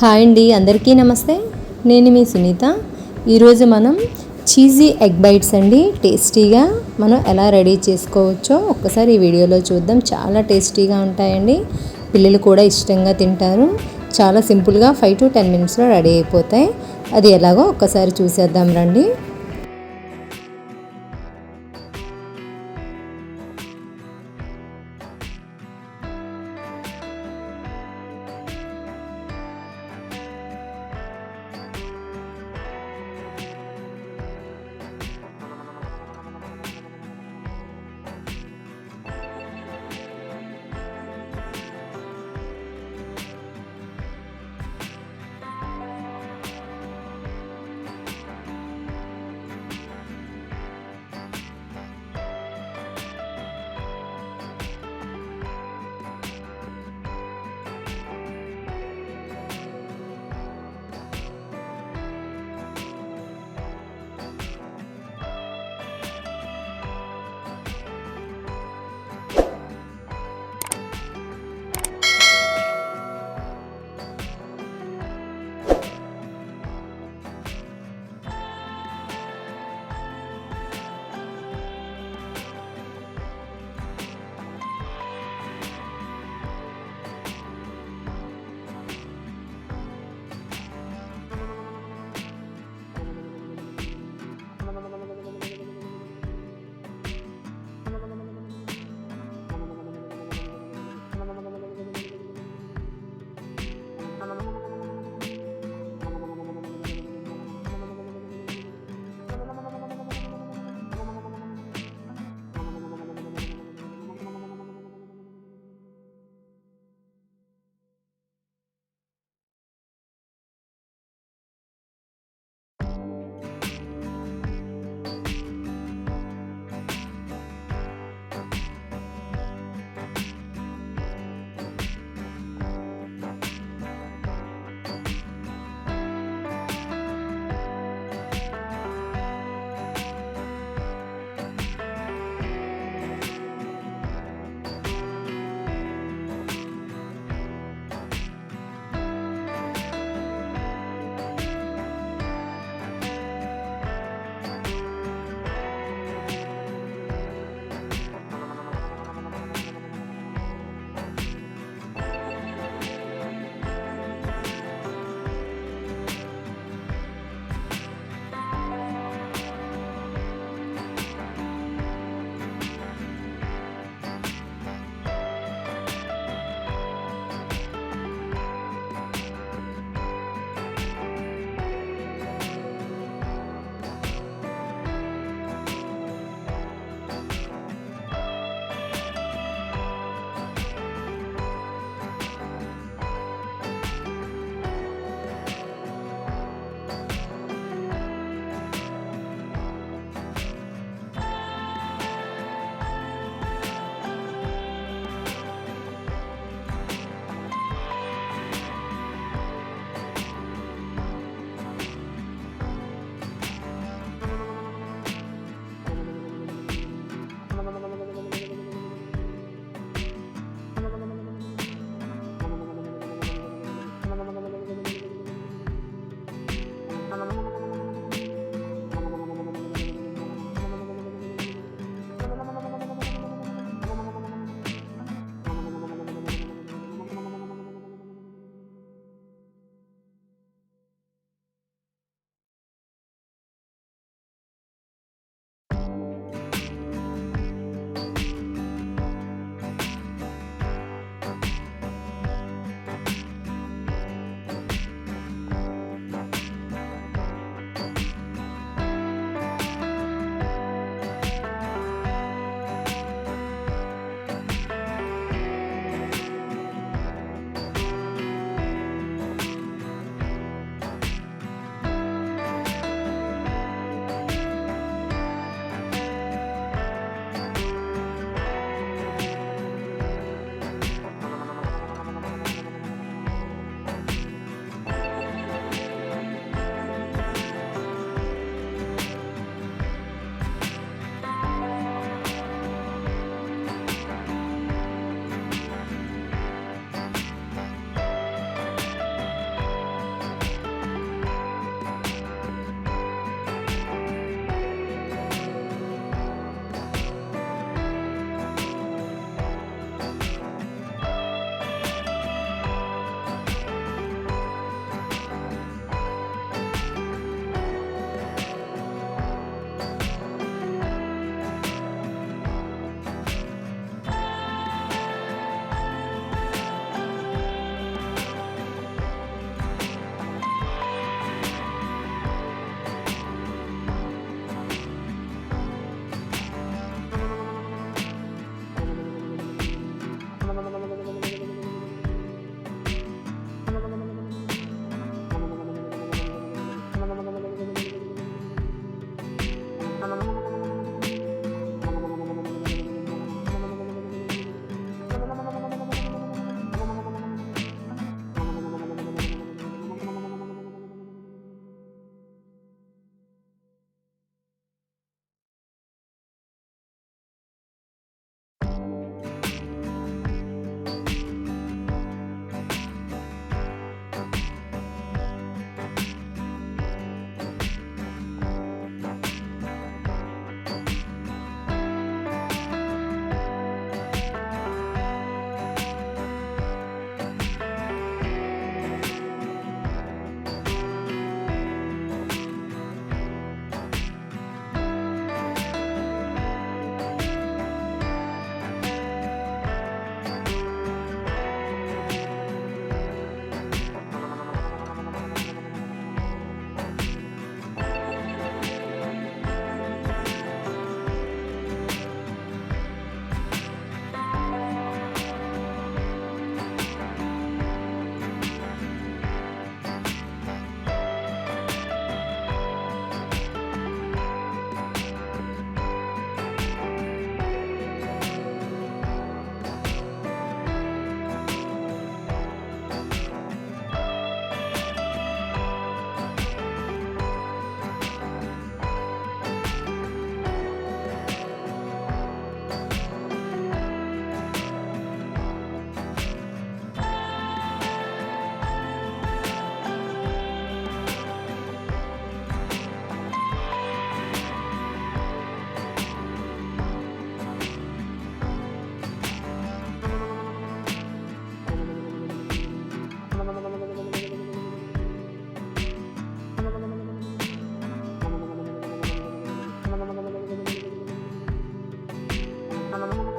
Hi అండి అందరికీ నమస్తే. నేను మీ సునీత. ఈరోజు మనం చీజీ ఎగ్ బైట్స్ అండి. టేస్టీగా మనం ఎలా రెడీ చేసుకోవచ్చో ఒక్కసారి ఈ వీడియోలో చూద్దాం. చాలా టేస్టీగా ఉంటాయండి. పిల్లలు కూడా ఇష్టంగా తింటారు. చాలా సింపుల్గా ఫైవ్ టు టెన్ మినిట్స్లో రెడీ అయిపోతాయి. అది ఎలాగో ఒక్కసారి చూసేద్దాం రండి. mamá.